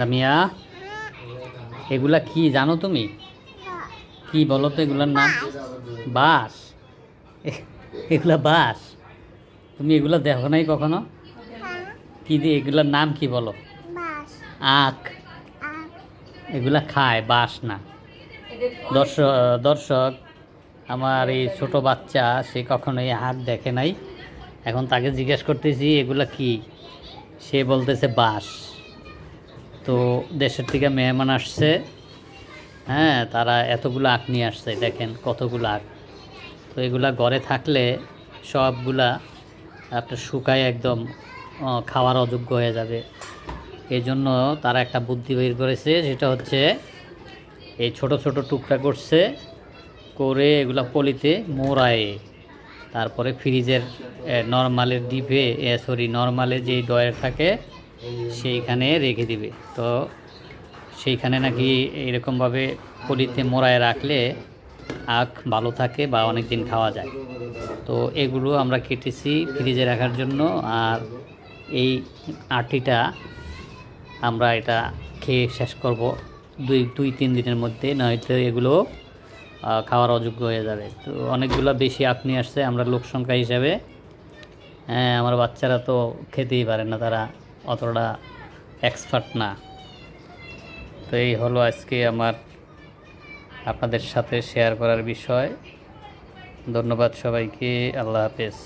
রামিয়া এগুলা কি জানো তুমি? কি বলো তো এগুলার নাম? বাস এগুলা বাস তুমি এগুলা দেখো নাই কখনো? কি দিয়ে এগুলার নাম কি বলো? আখ। এগুলা খায় বাস না। দর্শক দর্শক আমার এই ছোট বাচ্চা সে কখনোই হাত দেখে নাই। এখন তাকে জিজ্ঞেস করতেছি এগুলা কি? সে বলতেছে বাস তো দেশের থেকে মেহমান আসছে। হ্যাঁ তারা এতগুলো আখ নিয়ে আসছে, দেখেন কতগুলো আখ। তো এগুলা ঘরে থাকলে সবগুলা আপনার শুকায় একদম খাওয়ার অযোগ্য হয়ে যাবে। এই জন্য তারা একটা বুদ্ধি বের করেছে, সেটা হচ্ছে এই ছোট ছোট টুকরা করছে, করে এগুলা পলিতে মোড়ায়। তারপরে ফ্রিজের নর্মালের ডিপে সরি নর্মালে যেই ডয়ের থাকে সেইখানে রেখে দিবে। তো সেইখানে নাকি এরকমভাবে পলিতে মোড়ায় রাখলে আখ ভালো থাকে বা অনেক দিন খাওয়া যায়। তো এগুলো আমরা কেটেছি ফ্রিজে রাখার জন্য আর এই আটিটা আমরা এটা খেয়ে শেষ করব দুই দুই, তিন দিনের মধ্যে, নয়তো এগুলো খাওয়ার অযোগ্য হয়ে যাবে। তো অনেকগুলো বেশি আখ নিয়ে আসছে, আমরা লোক সংখ্যা হিসাবে হ্যাঁ আমার বাচ্চারা তো খেতেই পারে না, তারা অতটা এক্সপার্ট না। তো এই হলো আজকে আমার আপনাদের সাথে শেয়ার করার বিষয়। ধন্যবাদ সবাইকে, আল্লাহ হাফেজ।